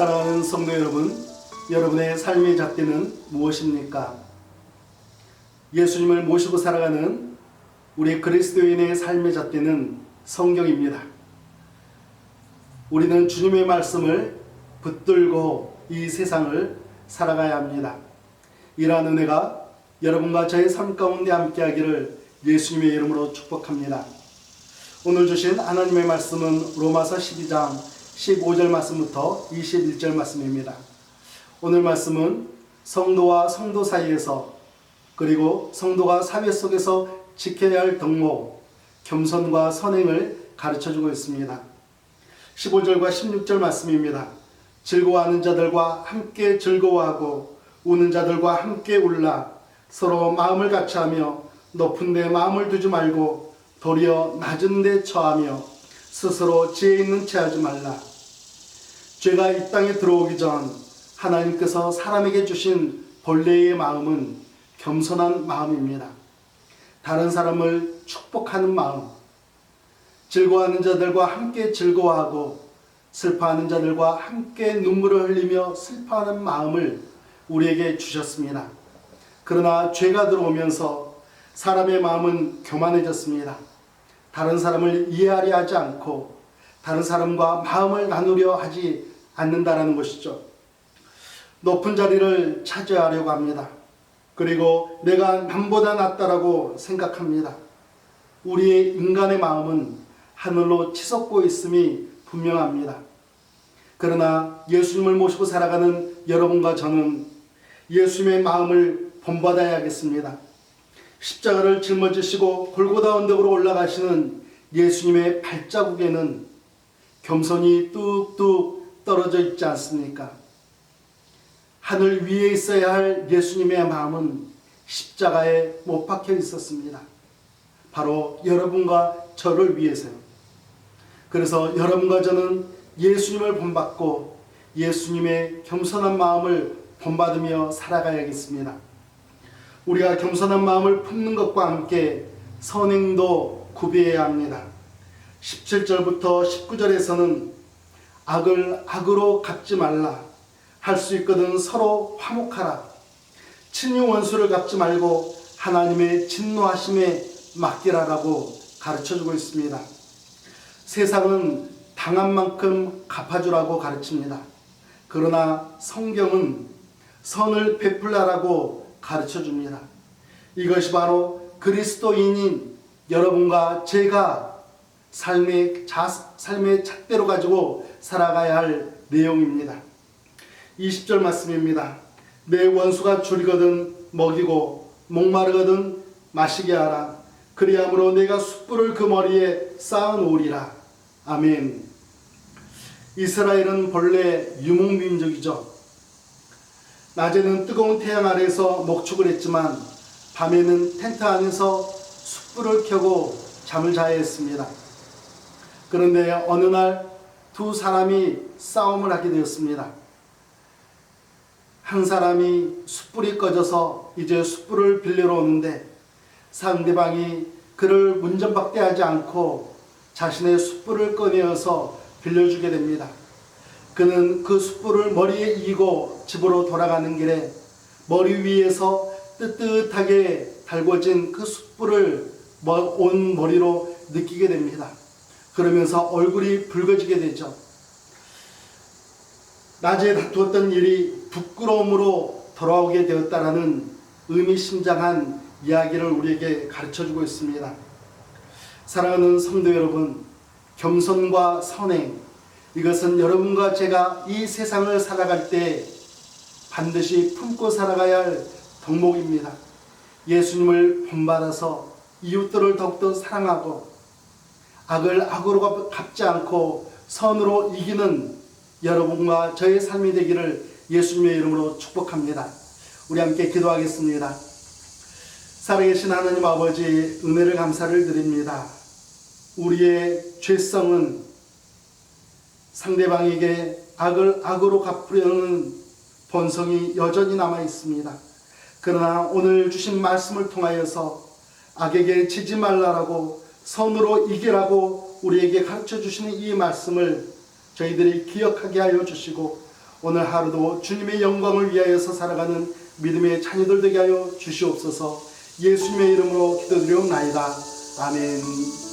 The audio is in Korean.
사랑하는 성도 여러분, 여러분의 삶의 잣대는 무엇입니까? 예수님을 모시고 살아가는 우리 그리스도인의 삶의 잣대는 성경입니다. 우리는 주님의 말씀을 붙들고 이 세상을 살아가야 합니다. 이러한 은혜가 여러분과 저의 삶 가운데 함께 하기를 예수님의 이름으로 축복합니다. 오늘 주신 하나님의 말씀은 로마서 12장 15절 말씀부터 21절 말씀입니다. 오늘 말씀은 성도와 성도 사이에서 그리고 성도가 사회 속에서 지켜야 할 덕목, 겸손과 선행을 가르쳐 주고 있습니다. 15절과 16절 말씀입니다. 즐거워하는 자들과 함께 즐거워하고 우는 자들과 함께 울라 서로 마음을 같이 하며 높은 데 마음을 두지 말고 도리어 낮은 데 처하며 스스로 지혜 있는 채 하지 말라. 죄가 이 땅에 들어오기 전 하나님께서 사람에게 주신 본래의 마음은 겸손한 마음입니다. 다른 사람을 축복하는 마음, 즐거워하는 자들과 함께 즐거워하고 슬퍼하는 자들과 함께 눈물을 흘리며 슬퍼하는 마음을 우리에게 주셨습니다. 그러나 죄가 들어오면서 사람의 마음은 교만해졌습니다. 다른 사람을 이해하려 하지 않고 다른 사람과 마음을 나누려 하지 않는다라는 것이죠. 높은 자리를 차지하려고 합니다. 그리고 내가 남보다 낫다라고 생각합니다. 우리의 인간의 마음은 하늘로 치솟고 있음이 분명합니다. 그러나 예수님을 모시고 살아가는 여러분과 저는 예수님의 마음을 본받아야겠습니다. 십자가를 짊어지시고 골고다 언덕으로 올라가시는 예수님의 발자국에는 겸손이 뚝뚝 떨어져 있지 않습니까? 하늘 위에 있어야 할 예수님의 마음은 십자가에 못 박혀 있었습니다. 바로 여러분과 저를 위해서요. 그래서 여러분과 저는 예수님을 본받고 예수님의 겸손한 마음을 본받으며 살아가야겠습니다. 우리가 겸손한 마음을 품는 것과 함께 선행도 구비해야 합니다. 17절부터 19절에서는 악을 악으로 갚지 말라. 할 수 있거든 서로 화목하라. 친히 원수를 갚지 말고 하나님의 진노하심에 맡기라라고 가르쳐 주고 있습니다. 세상은 당한 만큼 갚아주라고 가르칩니다. 그러나 성경은 선을 베풀라라고 가르쳐 줍니다. 이것이 바로 그리스도인인 여러분과 제가 삶의 자, 삶의 잣대로 가지고 살아가야 할 내용입니다. 20절 말씀입니다. 내 원수가 줄이거든 먹이고 목마르거든 마시게 하라. 그리함으로 내가 숯불을 그 머리에 쌓아 놓으리라. 아멘. 이스라엘은 본래 유목민족이죠. 낮에는 뜨거운 태양 아래서 목축을 했지만 밤에는 텐트 안에서 숯불을 켜고 잠을 자야 했습니다. 그런데 어느 날 두 사람이 싸움을 하게 되었습니다. 한 사람이 숯불이 꺼져서 이제 숯불을 빌리러 오는데 상대방이 그를 문전박대하지 않고 자신의 숯불을 꺼내어서 빌려주게 됩니다. 그는 그 숯불을 머리에 이고 집으로 돌아가는 길에 머리 위에서 뜨뜻하게 달궈진 그 숯불을 온 머리로 느끼게 됩니다. 그러면서 얼굴이 붉어지게 되죠. 낮에 다투었던 일이 부끄러움으로 돌아오게 되었다라는 의미심장한 이야기를 우리에게 가르쳐 주고 있습니다. 사랑하는 성도 여러분, 겸손과 선행, 이것은 여러분과 제가 이 세상을 살아갈 때 반드시 품고 살아가야 할 덕목입니다. 예수님을 본받아서 이웃들을 더욱더 사랑하고 악을 악으로 갚지 않고 선으로 이기는 여러분과 저의 삶이 되기를 예수님의 이름으로 축복합니다. 우리 함께 기도하겠습니다. 살아계신 하나님 아버지 은혜를 감사를 드립니다. 우리의 죄성은 상대방에게 악을 악으로 갚으려는 본성이 여전히 남아 있습니다. 그러나 오늘 주신 말씀을 통하여서 악에게 지지 말라라고 선으로 이기라고 우리에게 가르쳐 주시는 이 말씀을 저희들이 기억하게 하여 주시고 오늘 하루도 주님의 영광을 위하여서 살아가는 믿음의 자녀들 되게 하여 주시옵소서 예수님의 이름으로 기도드리옵나이다. 아멘.